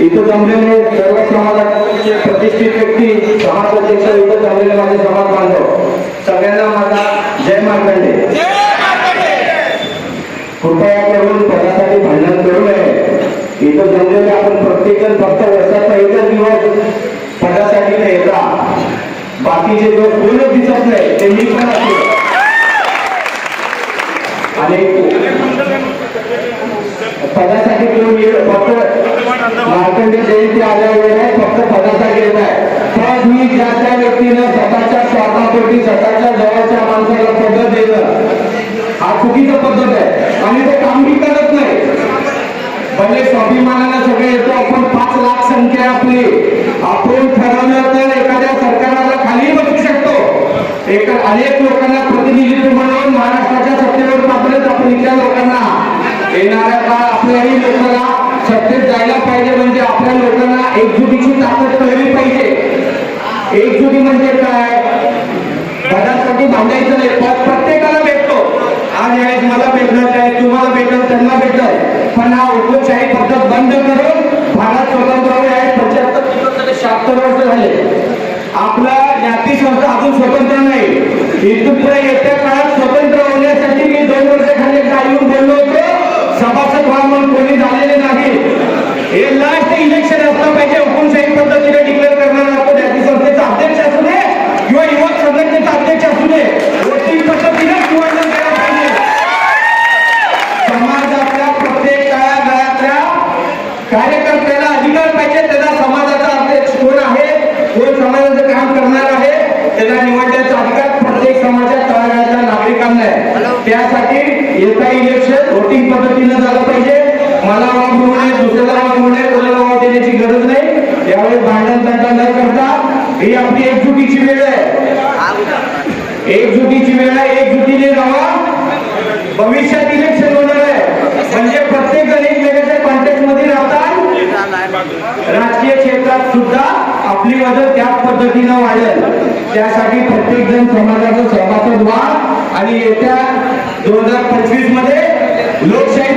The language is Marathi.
इथं जमलेले सर्व समाजाचे प्रतिष्ठित व्यक्ती समाज अध्यक्ष इथं जमलेले माझे समाज बांधव. सगळ्यांना माझा जय मार्कंडे. कृपया करून पदासाठी भांडण करू नये. इथं जमलेले आपण प्रत्येकजण फक्त वर्षाचा एकच दिवस पदासाठी नाही येता बाकीचे दिवस कोणच दिसत नाही ते मी पण असेल. आणि पदासाठी कोण फक्त त्या स्वतःच्या स्वार्थापोटी स्वतःच्या जवळच्या माणसाला पद देणं हा चुकीचं पद्धत आहे. आणि ते कामगी करत नाही. भले स्वाभिमानानं सगळे येतो आपण पाच लाख संख्या आपली. आपण ठरवलं तर एखाद्या सरकाराला खाली बसू शकतो. एक अनेक लोकांना प्रतिनिधित्व म्हणून महाराष्ट्राच्या सत्तेवर पाठवलेत आपण इथल्या लोकांना. येणाऱ्या काळ आपल्याही लोकांना सत्तेत जायला पाहिजे म्हणजे आपल्या लोकांना एकजुटीची ताकद कळली पाहिजे. एकजुटी म्हणजे काय? पदासाठी भांडायचं नाही पद प्रत्येकाला भेटतो. आज यावेळेस मला भेटणार आहे तुम्हाला भेटल त्यांना भेटल. पण हा हुकुमशाही पद्धत बंद करून भारत स्वतंत्र आहे पंच्याहत्तर शहात्तर वर्ष झाले. आपला ज्ञाती संस्था अजून स्वतंत्र नाही. इथून पुढे येत्या काळात स्वतंत्र होण्यासाठी मी दोन वर्षाखाली एकदा येऊन बोललो होतो सभासद व्हा म्हणून कोणी झालेले नाही हे लास्ट इलेक्शन असलं पाहिजे हुकुमशाही पद्धतीने डिक्लेअर करणार आपण ज्ञाती संस्थेचा अध्यक्ष असू दे किंवा युवक संघटनेचा अध्यक्ष असू दे वोटिंग पद्धतीने निवडणूक द्यायला पाहिजे समाजातल्या प्रत्येक तळागाळातल्या कार्यकर्त्याला अधिकार पाहिजे त्याला समाजाचा अध्यक्ष कोण आहे कोण समाजाचं काम करणार आहे त्याला निवडण्याचा अधिकार प्रत्येक समाजाच्या तळागाळातल्या नागरिकांना आहे. त्यासाठी येता इलेक्शन वोटिंग पद्धतीनं झालं पाहिजे. मला वाव मिळू नये दुसऱ्याला वाव मिळू नये कोणाला वाव देण्याची गरज नाही. यावेळी भांडण तंटा न करता ही आपली एकजुटीची वेळ आहे. एकजुटीची वेळ आहे एकजुटीने राहा भविष्यात इलेक्शन होणार आहे म्हणजे प्रत्येक जण एकमेकाच्या कॉन्टॅक्टमध्ये राहतात राजकीय क्षेत्रात सुद्धा आपली त्याच पद्धतीनं वाढेल. त्यासाठी प्रत्येक जण समाजाचं सभासद व्हा आणि येत्या दोन हजार पंचवीसमध्ये लोकशाही